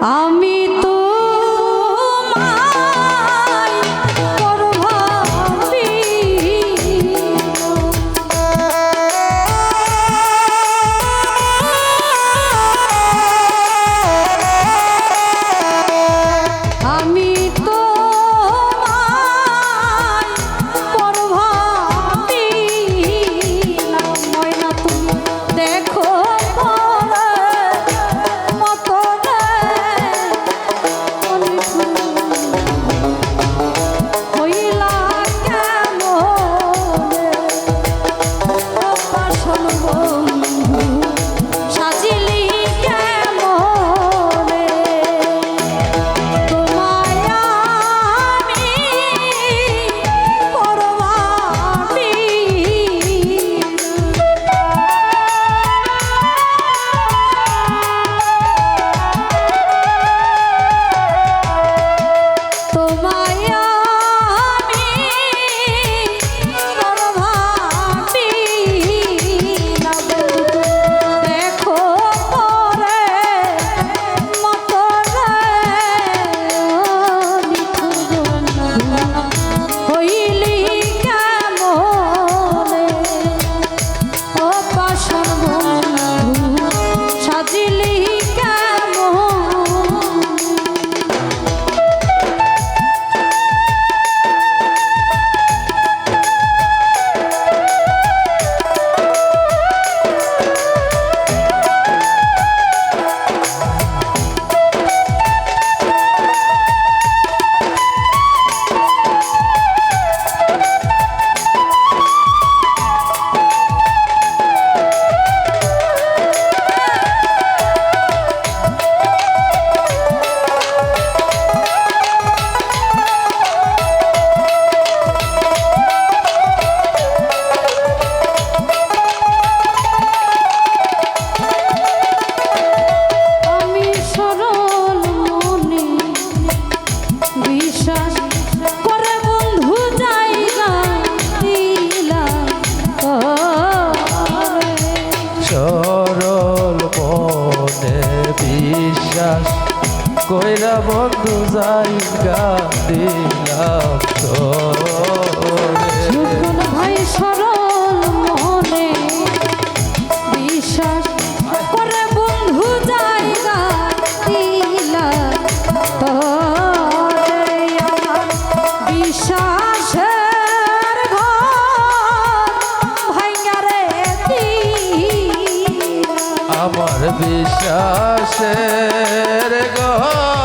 আমি জায়গা দিলাম ভাই সরল মনে বিশ্বাস করে বন্ধু জায়গা দিলাম বিশ্বাসে আমার বিশ্বাসের গো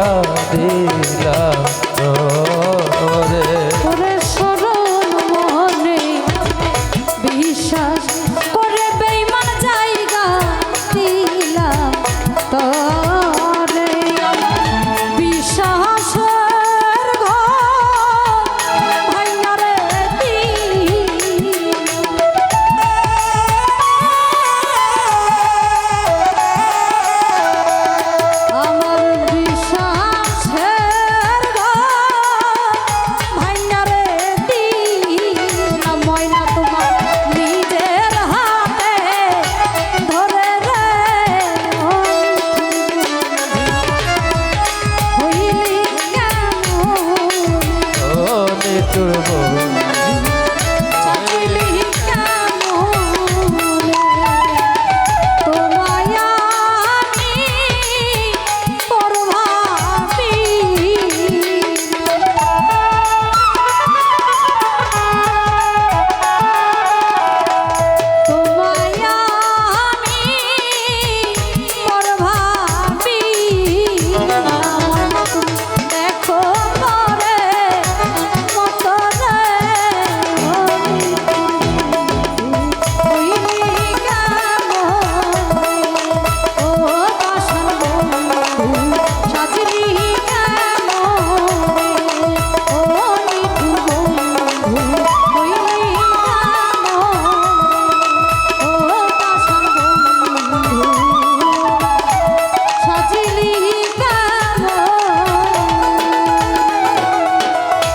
জায়গা দিলাম দুর্বল